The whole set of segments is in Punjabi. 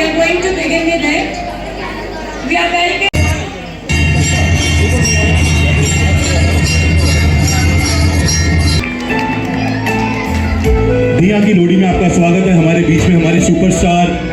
We are going to begin with it. We are welcome. की लोड़ी में आपका स्वागत है हमारे बीच में हमारे सुपरस्टार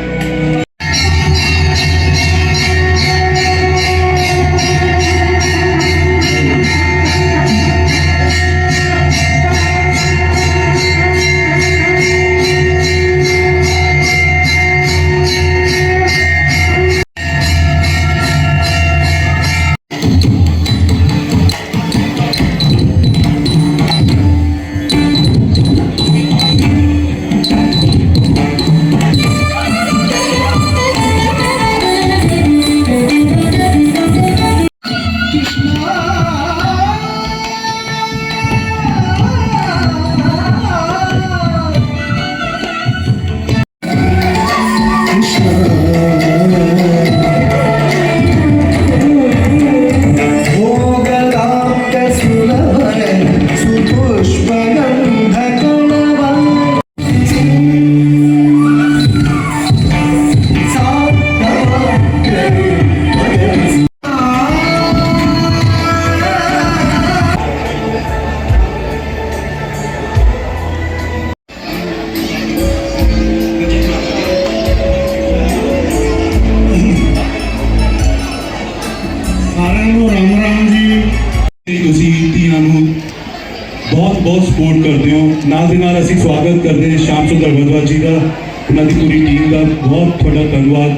ਦੇ ਨਾਲ ਅਸੀਂ ਸਵਾਗਤ ਕਰਦੇ ਹਾਂ ਸ਼ਾਮ ਸੁੰਦਰ ਵਦਵਾ ਜੀ ਦਾ ਉਹਨਾਂ ਦੀ ਪੂਰੀ ਟੀਮ ਦਾ ਬਹੁਤ ਤੁਹਾਡਾ ਧੰਨਵਾਦ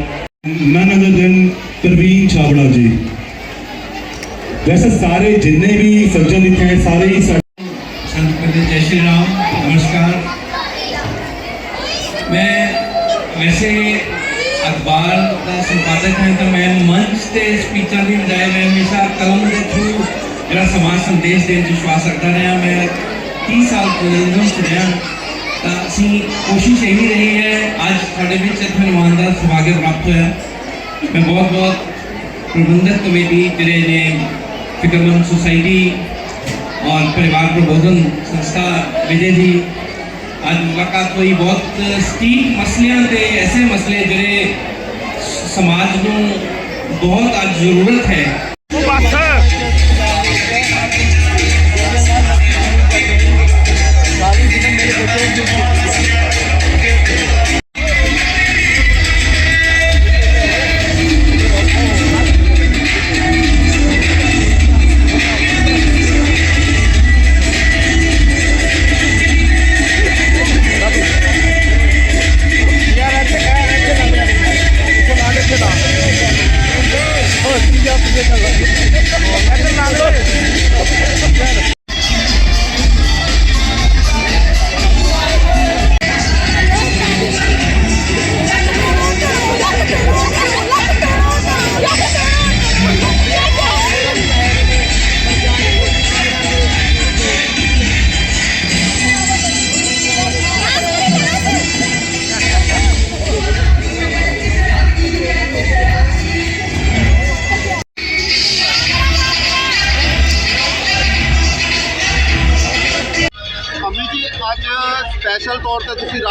none other than Praveen Chhabra ji ਵੈਸੇ ਸਾਰੇ ਜਿੰਨੇ ਵੀ ਸੱਜਣ ਇੱਥੇ ਹੈ ਸਾਰੇ ਹੀ ਸਾਡੇ संत पति जय श्री राम नमस्कार मैं वैसे ਅਖਬਾਰ ਦਾ ਸੰਪਾਦਕ ਹਾਂ ਤਾਂ ਮੈਂ ਮੰਚ ਤੇ ਸਪੀਚਾਂ ਦੀ ਬਜਾਏ ਮੈਂ ਹਮੇਸ਼ਾ ਕਲਮ ਦੇ ਥਰੂ ਜਿਹੜਾ ਸਮਾਜ ਸੰਦੇਸ਼ ਦੇਣ 'ਚ ਵਿਸ਼ਵਾਸ ਰੱਖਦਾ ਰਿਹਾ ਮੈਂ 30 ਸਾਲ ਕੋਲੇਜ ਵਿੱਚ ਰਿਹਾ ਤਾਂ ਅਸੀਂ ਕੋਸ਼ਿਸ਼ ਇਹ ਵੀ ਰਹੀ ਹੈ, ਅੱਜ ਤੁਹਾਡੇ ਵਿੱਚ ਇੱਕ ਮਹਿਮਾਨ ਦਾ ਸੁਭਾਗ ਪ੍ਰਾਪਤ ਹੋਇਆ। ਮੈਂ ਬਹੁਤ ਬਹੁਤ ਪ੍ਰਬੰਧਕ ਕਮੇਟੀ, ਜਿਹੜੇ ਨੇ ਫਿਕਰਮੰਦ ਸੁਸਾਇਟੀ ਔਰ ਪਰਿਵਾਰ ਪ੍ਰਬੋਧਨ ਸੰਸਥਾ ਵਿਜੇ ਜੀ, ਅੱਜ ਮੁਲਾਕਾਤ ਹੋਈ। ਬਹੁਤ ਸਟੀਕ ਮਸਲਿਆਂ ਤੇ, ਐਸੇ ਮਸਲੇ ਜਿਹੜੇ ਸਮਾਜ ਨੂੰ ਬਹੁਤ ਅੱਜ ਜ਼ਰੂਰਤ ਹੈ।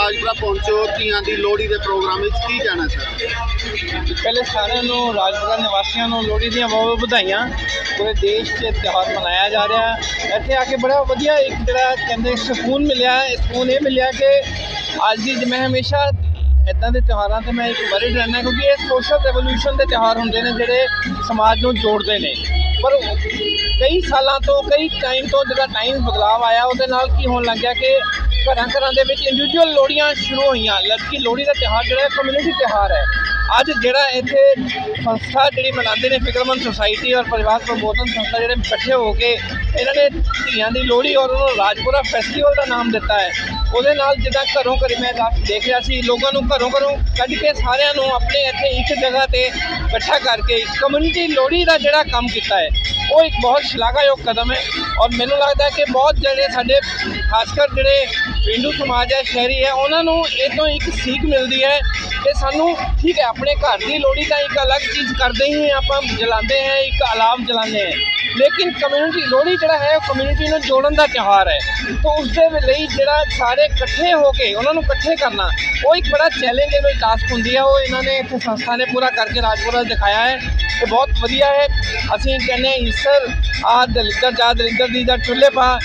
ਰਾਜਪੁਰਾ ਪਹੁੰਚੋ, ਧੀਆਂ ਦੀ ਲੋਹੜੀ ਦੇ ਪ੍ਰੋਗਰਾਮ ਵਿੱਚ ਕੀ ਕਹਿਣਾ ਸਰ ਪਹਿਲੇ ਸਾਰਿਆਂ ਨੂੰ, ਰਾਜਪੁਰਾ ਨਿਵਾਸੀਆਂ ਨੂੰ ਲੋਹੜੀ ਦੀਆਂ ਬਹੁਤ ਵਧਾਈਆਂ। ਪੂਰੇ ਦੇਸ਼ 'ਚ ਤਿਉਹਾਰ ਮਨਾਇਆ ਜਾ ਰਿਹਾ ਇੱਥੇ ਆ ਕੇ ਬੜਾ ਵਧੀਆ ਇੱਕ ਜਿਹੜਾ ਕਹਿੰਦੇ ਸਕੂਨ ਮਿਲਿਆ ਸਕੂਨ ਇਹ ਮਿਲਿਆ ਕਿ ਅੱਜ ਦੀ ਮੈਂ ਹਮੇਸ਼ਾ ਇਦਾਂ ਦੇ ਤਿਉਹਾਰਾਂ ਤੇ ਮੈਂ ਇੱਕ ਵਰਿਡ ਰਹਿੰਦਾ ਕਿਉਂਕਿ ਇਹ ਸੋਸ਼ਲ ਰੈਵੋਲੂਸ਼ਨ ਦੇ ਤਿਉਹਾਰ ਹੁੰਦੇ ਨੇ ਜਿਹੜੇ ਸਮਾਜ ਨੂੰ ਜੋੜਦੇ ਨੇ। ਪਰ ਕਈ ਸਾਲਾਂ ਤੋਂ, ਕਈ ਟਾਈਮ ਤੋਂ ਜਿਹੜਾ ਟਾਈਮ ਬਦਲਾਅ ਆਇਆ, ਉਹਦੇ ਨਾਲ ਕੀ ਹੋਣ ਲੱਗ ਗਿਆ ਕਿ ਘਰਾਂ ਘਰਾਂ ਦੇ ਵਿੱਚ ਇੰਡੀਵਿਜੂਅਲ ਲੋਹੜੀਆਂ ਸ਼ੁਰੂ ਹੋਈਆਂ। ਲੜਕੀ ਲੋਹੜੀ ਦਾ ਤਿਉਹਾਰ ਜਿਹੜਾ ਕਮਿਊਨਿਟੀ ਤਿਉਹਾਰ ਹੈ। ਅੱਜ ਜਿਹੜਾ ਇੱਥੇ ਸੰਸਥਾ ਜਿਹੜੀ ਮਨਾਉਂਦੇ ਨੇ, ਫਿਕਰਮੰਦ ਸੁਸਾਇਟੀ ਔਰ ਪਰਿਵਾਰ ਪ੍ਰਬੋਧਨ ਸੰਸਥਾ ਜਿਹੜੇ ਇਕੱਠੇ ਹੋ ਕੇ ਇਹਨਾਂ ਨੇ ਧੀਆਂ ਦੀ ਲੋਹੜੀ ਔਰ ਉਹਨੂੰ ਰਾਜਪੁਰਾ ਫੈਸਟੀਵਲ ਦਾ ਨਾਮ ਦਿੱਤਾ ਹੈ। ਉਹਦੇ ਨਾਲ ਜਿੱਦਾਂ ਘਰੋਂ ਘਰੀ ਮੈਂ ਰਾਤ ਦੇਖ ਰਿਹਾ ਸੀ, ਲੋਕਾਂ ਨੂੰ ਘਰੋਂ ਘਰੋਂ ਕੱਢ ਕੇ ਸਾਰਿਆਂ ਨੂੰ ਆਪਣੇ ਇੱਥੇ ਇੱਕ ਜਗ੍ਹਾ ਤੇ ਇਕੱਠਾ ਕਰਕੇ ਕਮਿਊਨਿਟੀ ਲੋਹੜੀ ਦਾ ਜਿਹੜਾ ਕੰਮ ਕੀਤਾ ਹੈ। ਉਹ ਇੱਕ ਬਹੁਤ ਸ਼ਲਾਘਾਯੋਗ ਕਦਮ ਹੈ ਔਰ ਮੈਨੂੰ ਲੱਗਦਾ ਹੈ ਕਿ ਬਹੁਤ ਜਿਹੜੇ ਸਾਡੇ, ਖਾਸ ਕਰ ਜਿਹੜੇ ਪਿੰਡੂ ਸਮਾਜ ਹੈ, ਸ਼ਹਿਰੀ ਹੈ, ਉਹਨਾਂ ਨੂੰ ਇਹ ਤੋਂ ਇੱਕ ਸੀਖ ਮਿਲਦੀ ਹੈ ਕਿ ਸਾਨੂੰ ਠੀਕ ਹੈ, ਆਪਣੇ ਘਰ ਦੀ ਲੋਹੜੀ ਤਾਂ ਇੱਕ ਅਲੱਗ ਚੀਜ਼ ਕਰਦੇ ਹੀ ਆਪਾਂ ਜਲਾਉਂਦੇ ਹਾਂ, ਇੱਕ ਅਲਾਮ ਜਲਾਉਂਦੇ ਹਾਂ। ਲੇਕਿਨ ਕਮਿਊਨਿਟੀ ਲੋਹੜੀ ਜਿਹੜਾ ਹੈ, ਉਹ ਕਮਿਊਨਿਟੀ ਨੂੰ ਜੋੜਨ ਦਾ ਤਿਉਹਾਰ ਹੈ। ਤਾਂ ਉਸ ਦੇ ਲਈ ਜਿਹੜਾ ਸਾਰੇ ਇਕੱਠੇ ਹੋ ਕੇ ਉਹਨਾਂ ਨੂੰ ਇਕੱਠੇ ਕਰਨਾ, ਉਹ ਇੱਕ ਬੜਾ ਚੈਲੰਜ ਟਾਸਕ ਹੁੰਦੀ ਹੈ ਉਹ ਇਹਨਾਂ ਨੇ ਇੱਥੇ ਸੰਸਥਾ ਨੇ ਪੂਰਾ ਕਰਕੇ ਰਾਜਪੁਰਾ ਦਿਖਾਇਆ ਹੈ। ਤੇ ਬਹੁਤ ਵਧੀਆ ਹੈ। ਅਸੀਂ ਕਹਿੰਦੇ ਹਾਂ, ਈਸਰ, ਆ ਦਲਿੱਦਰ ਜਾ, ਦਲਿੱਦਰ ਦੀ ਦਾ ਚੁੱਲ੍ਹੇ ਪਾ।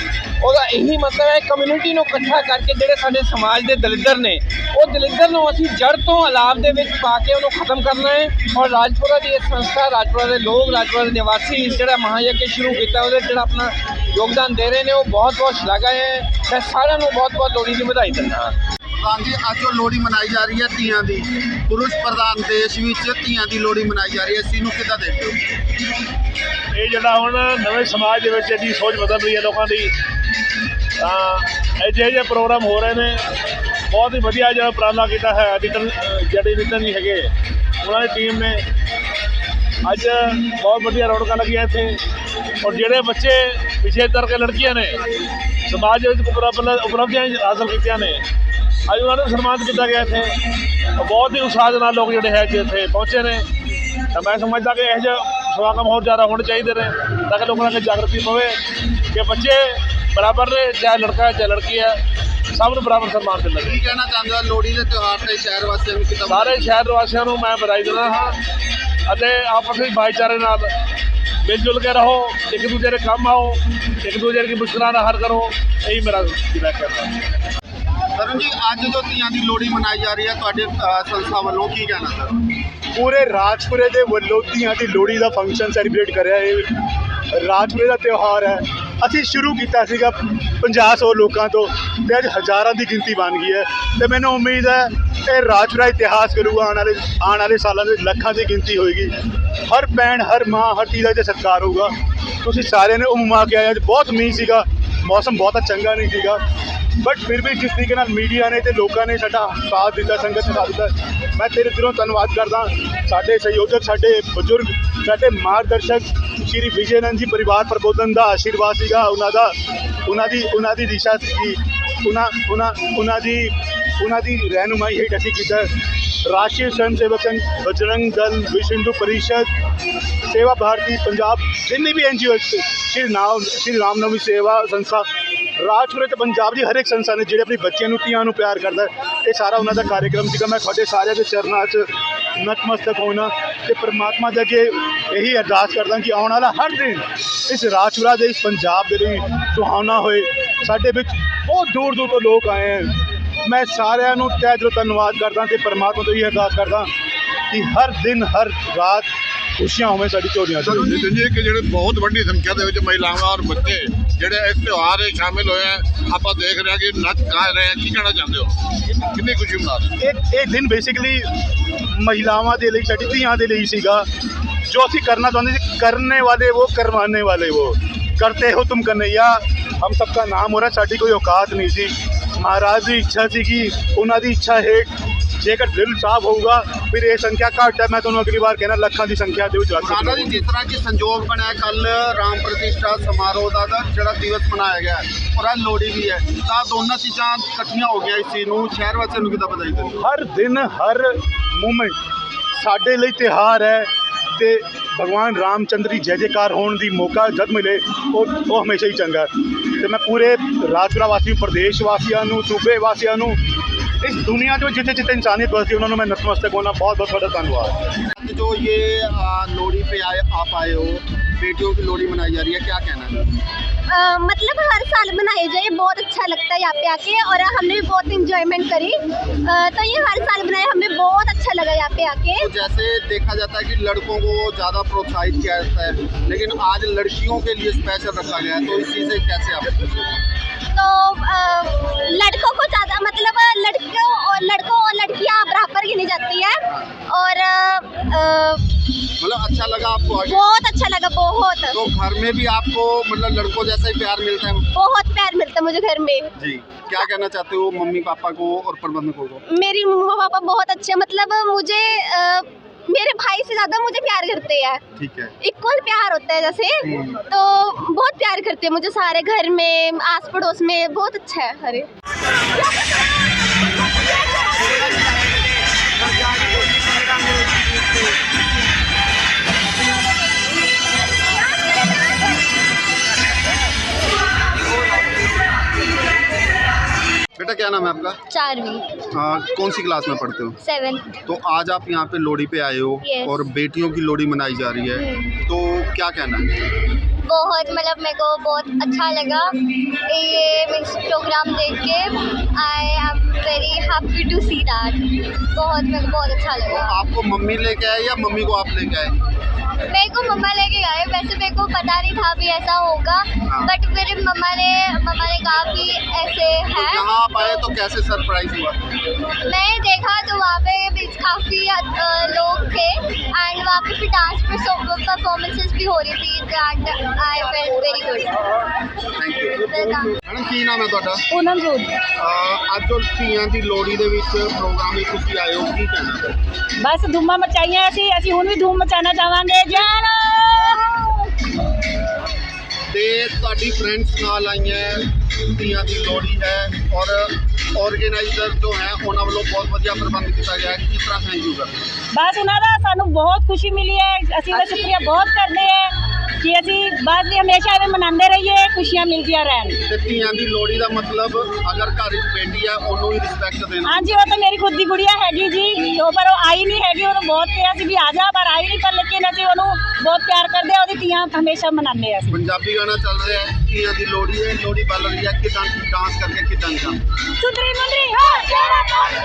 ਉਹਦਾ ਇਹੀ ਮਤਲਬ ਹੈ ਕਮਿਊਨਿਟੀ ਨੂੰ ਇਕੱਠਾ ਕਰਕੇ ਜਿਹੜੇ ਸਾਡੇ ਸਮਾਜ ਦੇ ਦਲਿੱਦਰ ਨੇ, ਉਹ ਦਲਿੱਦਰ ਨੂੰ ਅਸੀਂ ਜੜ ਤੋਂ ਅਲਾਪ ਦੇ ਵਿੱਚ ਪਾ ਕੇ ਉਹਨੂੰ ਖਤਮ ਕਰਨਾ ਹੈ। ਔਰ ਰਾਜਪੁਰਾ ਦੀ ਇਹ ਸੰਸਥਾ, ਰਾਜਪੁਰਾ ਦੇ ਲੋਕ, ਰਾਜਪੁਰਾ ਦੇ ਨਿਵਾਸੀ ਇਸ ਜਿਹੜਾ ਮਹਾਯੱਗ ਸ਼ੁਰੂ ਕੀਤਾ ਉਹਦੇ ਜਿਹੜਾ ਆਪਣਾ ਯੋਗਦਾਨ ਦੇ ਰਹੇ ਨੇ ਉਹ ਬਹੁਤ ਬਹੁਤ ਸ਼ਲਾਘਾ ਹੈ। ਮੈਂ ਸਾਰਿਆਂ ਨੂੰ ਬਹੁਤ ਬਹੁਤ ਲੋਹੜੀ ਦੀ ਵਧਾਈ ਦਿੰਦਾ ਹਾਂ। ਪ੍ਰਧਾਨ ਜੀ ਅੱਜ ਜੋ ਲੋਹੜੀ ਮਨਾਈ ਜਾ ਰਹੀ ਹੈ ਤੀਆਂ ਦੀ। ਪੁਰਸ਼ ਪ੍ਰਧਾਨ ਦੇਸ਼ ਵਿੱਚ ਤੀਆਂ ਦੀ ਲੋਹੜੀ ਮਨਾਈ ਜਾ ਰਹੀ ਹੈ। ਇਸ ਨੂੰ ਕਿੱਦਾਂ ਦੇਖਦੇ ਹੋ? ਇਹ ਜਿਹੜਾ ਹੁਣ ਨਵੇਂ ਸਮਾਜ ਦੇ ਵਿੱਚ ਇਹਦੀ ਸੋਚ ਬਦਲ ਰਹੀ ਹੈ ਲੋਕਾਂ ਦੀ ਤਾਂ ਅਜਿਹੇ ਜਿਹੇ ਪ੍ਰੋਗਰਾਮ ਹੋ ਰਹੇ ਨੇ। ਬਹੁਤ ਹੀ ਵਧੀਆ ਜਿਹੜਾ ਉਪਰਾਲਾ ਕੀਤਾ ਹੈ। ਨਿਤਨ ਜਿਹੜੇ ਨਿਤਨ ਜੀ ਹੈਗੇ। ਉਹਨਾਂ ਦੀ ਟੀਮ ਨੇ ਅੱਜ ਬਹੁਤ ਵਧੀਆ ਰੌਣਕਾਂ ਲੱਗੀਆਂ ਇੱਥੇ। ਔਰ ਜਿਹੜੇ ਬੱਚੇ ਵਿਸ਼ੇਸ਼ ਕਰਕੇ ਲੜਕੀਆਂ ਨੇ ਸਮਾਜ ਦੇ ਵਿੱਚ ਉਪਲਬਧ ਉਪਲਬਧੀਆਂ ਹਾਸਲ ਕੀਤੀਆਂ ਨੇ ਅੱਜ ਉਹਨਾਂ ਨੂੰ ਸਨਮਾਨਿਤ ਕੀਤਾ ਗਿਆ ਇੱਥੇ। ਬਹੁਤ ਹੀ ਉਤਸ਼ਾਹ ਦੇ ਨਾਲ ਲੋਕ ਜਿਹੜੇ ਹੈ ਇੱਥੇ ਪਹੁੰਚੇ ਨੇ। ਤਾਂ ਮੈਂ ਸਮਝਦਾ ਕਿ ਇਹ ਜਿਹੇ ਸਮਾਗਮ ਹੋਰ ਜ਼ਿਆਦਾ ਹੋਣੇ ਚਾਹੀਦੇ ਨੇ ਤਾਂ ਕਿ ਲੋਕਾਂ ਵਿੱਚ ਜਾਗਰਤੀ ਪਵੇ ਕਿ ਬੱਚੇ ਬਰਾਬਰ ਨੇ ਚਾਹੇ ਲੜਕਾ ਹੈ ਚਾਹੇ ਲੜਕੀ ਹੈ ਸਭ ਨੂੰ ਬਰਾਬਰ ਸਨਮਾਨ ਮਿਲਣਾ ਕੀ ਕਹਿਣਾ ਚਾਹੁੰਦੇ ਹੋ? ਲੋਹੜੀ ਦੇ ਤਿਉਹਾਰ ਤੇ ਸ਼ਹਿਰ ਵਾਸੀਆਂ ਨੂੰ ਕਿੱਦਾਂ ਸਾਰੇ ਸ਼ਹਿਰ ਵਾਸੀਆਂ ਨੂੰ ਮੈਂ ਵਧਾਈ ਦਿੰਦਾ ਹਾਂ ਅਤੇ ਆਪਸ ਵਿੱਚ ਭਾਈਚਾਰੇ ਨਾਲ ਮਿਲ ਜੁਲ ਕੇ ਰਹੋ ਇੱਕ ਦੂਜੇ ਦੇ ਕੰਮ ਆਓ ਇੱਕ ਦੂਜੇ ਦੀ ਮੁਸ਼ਕਲਾਂ ਦਾ ਹੱਲ ਕਰੋ ਇਹੀ ਮੇਰਾ ਜਿਹੜਾ ਕਹਿਣਾ ਤਰਨ ਜੀ ਅੱਜ ਜੋ ਤੀਆਂ ਦੀ ਲੋਹੜੀ ਮਨਾਈ ਜਾ ਰਹੀ ਹੈ ਤੁਹਾਡੇ ਸੰਸਥਾ ਵੱਲੋਂ ਕੀ ਕਹਿਣਾ ਸਰ ਪੂਰੇ ਰਾਜਪੁਰੇ ਦੇ ਵੱਲੋਂ ਧੀਆਂ ਦੀ ਲੋਹੜੀ ਦਾ ਫੰਕਸ਼ਨ ਸੈਲੀਬ੍ਰੇਟ ਕਰਿਆ ਇਹ ਰਾਜਪੁਰੇ ਦਾ ਤਿਉਹਾਰ ਹੈ। ਅਸੀਂ ਸ਼ੁਰੂ ਕੀਤਾ ਸੀਗਾ 50 ਲੋਕਾਂ ਤੋਂ ਤੇ ਅੱਜ ਹਜ਼ਾਰਾਂ ਦੀ ਗਿਣਤੀ ਬਣ ਗਈ ਹੈ ਤੇ ਮੈਨੂੰ ਉਮੀਦ ਹੈ ਇਹ ਰਾਜਪੁਰਾ ਇਤਿਹਾਸ ਕਰੂਗਾ ਆਉਣ ਵਾਲੇ ਆਉਣ ਵਾਲੇ ਸਾਲਾਂ ਦੇ ਵਿੱਚ ਲੱਖਾਂ ਦੀ ਗਿਣਤੀ ਹੋਏਗੀ। ਹਰ ਭੈਣ, ਹਰ ਮਾਂ, ਹਰ ਧੀ ਦਾ ਇੱਥੇ ਸਤਿਕਾਰ ਹੋਊਗਾ। ਤੁਸੀਂ ਸਾਰਿਆਂ ਨੇ ਉਮਾ ਕੇ ਆਏ ਅੱਜ ਬਹੁਤ ਮੀਂਹ ਸੀਗਾ। ਮੌਸਮ ਬਹੁਤਾ ਚੰਗਾ ਨਹੀਂ ਸੀਗਾ। ਬਟ ਫਿਰ ਵੀ ਜਿਸ ਤਰੀਕੇ ਨਾਲ ਮੀਡੀਆ ਨੇ ਤੇ ਲੋਕਾਂ ਨੇ ਸਾਡਾ ਸਾਥ ਦਿੱਤਾ, ਸੰਗਤ ਸਾਥ ਦਿੱਤਾ, ਮੈਂ ਤੇਰੇ ਦਿਲੋਂ ਧੰਨਵਾਦ ਕਰਦਾ। ਸਾਡੇ ਸਹਿਯੋਜਕ, ਸਾਡੇ ਬਜ਼ੁਰਗ, ਸਾਡੇ ਮਾਰਗਦਰਸ਼ਕ ਸ਼੍ਰੀ ਵਿਜੇਨੰਦ ਜੀ ਪਰਿਵਾਰ ਪ੍ਰਬੋਧਨ ਦਾ ਆਸ਼ੀਰਵਾਦ ਸੀਗਾ। ਉਹਨਾਂ ਦਾ, ਉਹਨਾਂ ਦੀ ਉਹਨਾਂ ਦੀ ਦਿਸ਼ਾ ਸੀਗੀ। ਉਹਨਾਂ ਉਹਨਾਂ ਉਹਨਾਂ ਦੀ ਉਹਨਾਂ ਦੀ ਰਹਿਨੁਮਾਈ ਹੇਠ ਅਸੀਂ ਕੀਤਾ ਰਾਸ਼ਟਰੀ ਸਵੈਂ ਸੇਵਕ ਸੰਘ, ਬਜਰੰਗ ਦਲ, ਵਿਸ਼ਵ ਹਿੰਦੂ ਪਰਿਸ਼ਦ, ਸੇਵਾ ਭਾਰਤੀ ਪੰਜਾਬ, ਜਿੰਨੀ ਵੀ ਐਨਜੀਓ ਸ਼੍ਰੀ ਨਾਮ, ਸ਼੍ਰੀ ਰਾਮਨਵਮੀ ਸੇਵਾ ਸੰਸਥਾ ਰਾਜਪੁਰੇ ਤੇ ਪੰਜਾਬ ਦੀ ਹਰ ਇੱਕ ਸੰਸਥਾ ਨੇ ਜਿਹੜੇ ਆਪਣੇ ਬੱਚਿਆਂ ਨੂੰ, ਧੀਆਂ ਨੂੰ ਪਿਆਰ ਕਰਦਾ ਇਹ ਸਾਰਾ ਉਹਨਾਂ ਦਾ ਕਾਰਜਕ੍ਰਮ ਸੀਗਾ। ਮੈਂ ਤੁਹਾਡੇ ਸਾਰਿਆਂ ਦੇ ਚਰਨਾਂ 'ਚ ਨਤਮਸਤਕ ਹੋਣਾ ਤੇ ਪ੍ਰਮਾਤਮਾ ਦੇ ਅੱਗੇ ਇਹੀ ਅਰਦਾਸ ਕਰਦਾ ਕਿ ਆਉਣ ਵਾਲਾ ਹਰ ਦਿਨ ਇਸ ਰਾਜਪੁਰਾ ਦੇ, ਇਸ ਪੰਜਾਬ ਦੇ ਲਈ ਸੁਹਾਵਣਾ ਹੋਏ। ਸਾਡੇ ਵਿੱਚ ਬਹੁਤ ਦੂਰ ਦੂਰ ਤੋਂ ਲੋਕ ਆਏ ਹੈ ਮੈਂ ਸਾਰਿਆਂ ਨੂੰ ਤਹਿ ਦਿਲੋਂ ਧੰਨਵਾਦ ਕਰਦਾ ਤੇ ਪ੍ਰਮਾਤਮਾ ਤੋਂ ਇਹ ਅਰਦਾਸ ਕਰਦਾ ਕਿ ਹਰ ਦਿਨ ਹਰ ਰਾਤ ਖੁਸ਼ੀਆਂ ਹੋਵੇ ਸਾਡੀ ਝੋਲੀਆਂ ਨਿਤਿਨ ਜੀ ਕਿ ਜਿਹੜੇ ਬਹੁਤ ਵੱਡੀ ਸੰਖਿਆ ਦੇ ਵਿੱਚ ਮਹਿਲਾਵਾਂ ਔਰ ਬੱਚੇ ਜਿਹੜੇ ਇਸ ਤਿਉਹਾਰ ਵਿੱਚ ਸ਼ਾਮਿਲ ਹੋਏ ਆ ਆਪਾਂ ਦੇਖ ਰਹੇ ਹਾਂ ਕਿ ਨੱਚ ਗਾ ਰਹੇ ਆ। ਕੀ ਕਹਿਣਾ ਚਾਹੁੰਦੇ ਹੋ? ਕਿੰਨੀ ਖੁਸ਼ੀ ਮਨਾ ਰਹੇ ਇਹ ਇਹ ਦਿਨ ਬੇਸਿਕਲੀ ਮਹਿਲਾਵਾਂ ਦੇ ਲਈ ਸਾਡੀ ਧੀਆਂ ਦੇ ਲਈ ਸੀਗਾ। ਜੋ ਅਸੀਂ ਕਰਨਾ ਚਾਹੁੰਦੇ ਸੀ ਕਰਨੇ ਵਾਲੇ ਉਹ ਕਰਵਾने ਵਾਲੇ ਉਹ। ਕਰਤੇ ਹੋ ਤੁਮ ਕਨਈਆ ਹਮ ਸਭ ਦਾ ਨਾਮ ਹੋ ਰਿਹਾ ਸਾਡੀ ਕੋਈ ਔਕਾਤ ਨਹੀਂ ਸੀ। ਮਹਾਰਾਜ ਦੀ ਇੱਛਾ ਸੀ ਕਿ ਉਹਨਾਂ ਦੀ ਇੱਛਾ ਹੇਠ ਜੇਕਰ ਦਿਲ ਸਾਫ਼ ਹੋਊਗਾ ਫਿਰ ਇਹ ਸੰਖਿਆ ਘੱਟ ਹੈ। ਮੈਂ ਤੁਹਾਨੂੰ ਅਗਲੀ ਵਾਰ ਕਹਿਣਾ ਲੱਖਾਂ ਦੀ ਸੰਖਿਆ ਦੇ ਵਿੱਚ ਜਾ ਰਾਣਾ ਜੀ ਜਿਸ ਤਰ੍ਹਾਂ ਕਿ ਸੰਜੋਗ ਬਣਿਆ ਕੱਲ ਰਾਮ ਪ੍ਰਤਿਸ਼ਠਾ ਸਮਾਰੋਹ ਦਾ ਜਿਹੜਾ ਦਿਵਸ ਮਨਾਇਆ ਗਿਆ ਹੈ, ਔਰ ਅੱਜ ਲੋਹੜੀ ਵੀ ਹੈ। ਤਾਂ ਦੋਨਾਂ ਚੀਜ਼ਾਂ ਇਕੱਠੀਆਂ ਹੋ ਗਈਆਂ ਇਸ ਚੀਜ਼ ਨੂੰ ਸ਼ਹਿਰ ਵਾਸੀਆਂ ਨੂੰ ਕਿੱਦਾਂ ਹੋ? ਹਰ ਦਿਨ ਹਰ ਮੂਮੈਂਟ ਸਾਡੇ ਲਈ ਤਿਉਹਾਰ ਹੈ। ਤੇ ਭਗਵਾਨ ਰਾਮਚੰਦਰ ਦੀ ਜੈ ਜੈਕਾਰ ਹੋਣ ਦੀ ਮੌਕਾ ਜਦ ਮਿਲੇ, ਉਹ ਉਹ ਹਮੇਸ਼ਾ ਹੀ ਚੰਗਾ ਤੇ ਮੈਂ ਪੂਰੇ ਰਾਜਪੁਰਾ ਵਾਸੀ ਪ੍ਰਦੇਸ਼ ਵਾਸੀਆਂ ਨੂੰ, ਸੂਬੇ ਵਾਸੀਆਂ ਨੂੰ, ਇਸ ਦੁਨੀਆ 'ਚ ਜਿੱਥੇ ਜਿੱਥੇ ਇਨਸਾਨੀਅਤ ਵਸਦੀ ਉਹਨਾਂ ਨੂੰ ਮੈਂ ਨਤਮਸਤਕ ਹੋਣਾ ਬਹੁਤ ਬਹੁਤ ਤੁਹਾਡਾ ਧੰਨਵਾਦ। ਜੋ ਇਹ ਲੋੜੀ ਪੇ ਆਪ ਆਏ ਹੋ बेटियों की लोहड़ी मनाई जा रही है क्या कहना है Uh, मतलब हर साल मनाई जाए बहुत अच्छा लगता है यहाँ पे आके और हमने भी बहुत इंजॉयमेंट करी uh, तो ये हर साल बनाए हमें बहुत अच्छा लगा यहाँ पे आके तो जैसे देखा जाता है कि लड़कों को ज़्यादा प्रोत्साहित किया जाता है लेकिन आज लड़कियों के लिए स्पेशल रखा गया है तो इस चीज़ से कैसे आप? तो लड़कों को ज़्यादा मतलब लड़कियों और लड़कों और लड़कियाँ बराबर गिनी जाती है। और मतलब अच्छा लगा आपको बहुत अच्छा लगा बहुत। तो घर में भी आपको मतलब लड़कों जैसा ही प्यार मिलता है? बहुत प्यार मिलता है मुझे घर में। जी क्या कहना चाहते हो मम्मी पापा को और प्रबंधकों को? मेरी मम्मा पापा बहुत अच्छे मतलब मुझे मेरे भाई से ज़्यादा मुझे प्यार करते हैं। ठीक है। इक्वल प्यार होता है जैसे। हम्म। तो बहुत प्यार करते हैं मुझे सारे घर में आस पड़ोस में बहुत अच्छा है अरे नाम है आपका? चारवीं। आ, कौन सी क्लास में पढ़ते हो? सेवन। तो आज आप यहाँ पे लोहड़ी पे आए हो Yes. और बेटियों की लोहड़ी मनाई जा रही है। तो क्या कहना है? बहुत मतलब मेरे को बहुत अच्छा लगा ये मीन्स प्रोग्राम देख के I am very happy to see that बहुत मेरे को बहुत अच्छा लगा। आपको मम्मी लेके आए या मम्मी को आप लेके आए? मेरे को मम्मा लेके गए वैसे मेरे को पता नहीं था भी ऐसा होगा बट मेरे मम्मा ने मम्मा ने कहा कि ऐसे है यहाँ आप आए तो कैसे सरप्राइज हुआ मैं देखा तो वहाँ पे काफ़ी लोग थे एंड वहाँ पे फिर डांस परफॉर्मेंसेस भी हो रही थी I felt very good madam ਕੀ ਨਾਮ ਹੈ ਤੁਹਾਡਾ? ਉਹਨਾਂ ਨੂੰ ਅਹ ਅੱਜ ਉਹ ਧੀਆਂ ਦੀ ਲੋਹੜੀ ਦੇ ਵਿੱਚ ਪ੍ਰੋਗਰਾਮ ਲਈ ਤੁਸੀਂ ਆਏ ਹੋ ਕੀ ਕਹਿਣਾ ਬਸ ਧੂਮਾਂ ਮਚਾਈਆਂ ਅਸੀਂ ਅਸੀਂ ਹੁਣ ਵੀ ਧੂਮ ਮਚਾਣਾ ਚਾਹਾਂਗੇ। ਜਾਨੋ ਤੇ ਤੁਹਾਡੀ ਫਰੈਂਡਸ ਨਾਲ ਆਈਆਂ ਹੈ, ਦੀ ਲੋਹੜੀ ਹੈ ਔਰ ਆਰਗੇਨਾਈਜ਼ਰ ਜੋ ਹੈ ਉਹਨਾਂ ਵੱਲੋਂ ਬਹੁਤ ਵਧੀਆ ਪ੍ਰਬੰਧ ਕੀਤਾ ਗਿਆ ਹੈ। ਕਿਸ ਤਰ੍ਹਾਂ ਥੈਂਕ ਯੂ ਬਸ ਉਹਨਾਂ ਦਾ ਸਾਨੂੰ ਬਹੁਤ ਖੁਸ਼ੀ ਮਿਲੀ ਹੈ ਅਸੀਂ ਉਹਦਾ ਸ਼ੁਕਰੀਆ ਬਹੁਤ ਕਰਦੇ ਹਾਂ ਕਿ ਅਸੀਂ ਬਸ ਵੀ ਹਮੇਸ਼ਾ ਐਵੇਂ ਮਨਾਉਂਦੇ ਰਹੀਏ ਖੁਸ਼ੀਆਂ ਮਿਲਦੀਆਂ ਰਹਿਣ। ਤੇ ਧੀਆਂ ਦੀ ਲੋਹੜੀ ਦਾ ਮਤਲਬ ਅਗਰ ਘਰ ਵਿੱਚ ਬੇਟੀ ਆ ਉਹਨੂੰ ਵੀ ਰਿਸਪੈਕਟ ਦੇਣਾ। ਹਾਂਜੀ ਉਹ ਤਾਂ ਮੇਰੀ ਖੁਦ ਦੀ ਗੁੜੀਆ ਹੈਗੀ ਜੀ। ਉਹ ਪਰ ਉਹ ਆਈ ਨਹੀਂ ਹੈਗੀ ਉਹਨੂੰ ਬਹੁਤ ਕਿਹਾ ਸੀ ਵੀ ਆ ਜਾ ਪਰ ਆਈ ਨਹੀਂ ਪਰ ਲੇਕਿਨ ਅਸੀਂ ਉਹਨੂੰ ਬਹੁਤ ਪਿਆਰ ਕਰਦੇ ਆ ਉਹਦੀ ਧੀਆਂ ਹਮੇਸ਼ਾ ਮਨਾਉਂਦੇ ਆ ਪੰਜਾਬੀ ਗਾਣਾ ਚੱਲ ਰਿਹਾ ਹੈ ਧੀਆਂ ਦੀ ਲੋਹੜੀ ਹੈ ਲੋਹੜੀ ਬਲ ਰਹੀ ਹੈ ਕਿਦਾਂ ਡਾਂਸ ਕਰਕੇ ਕਿਦਾਂ ਕੰਮ ਸੁੰਦਰੀ ਮੁੰਦਰੀ ਹੋ ਤੇਰਾ ਕੋਲ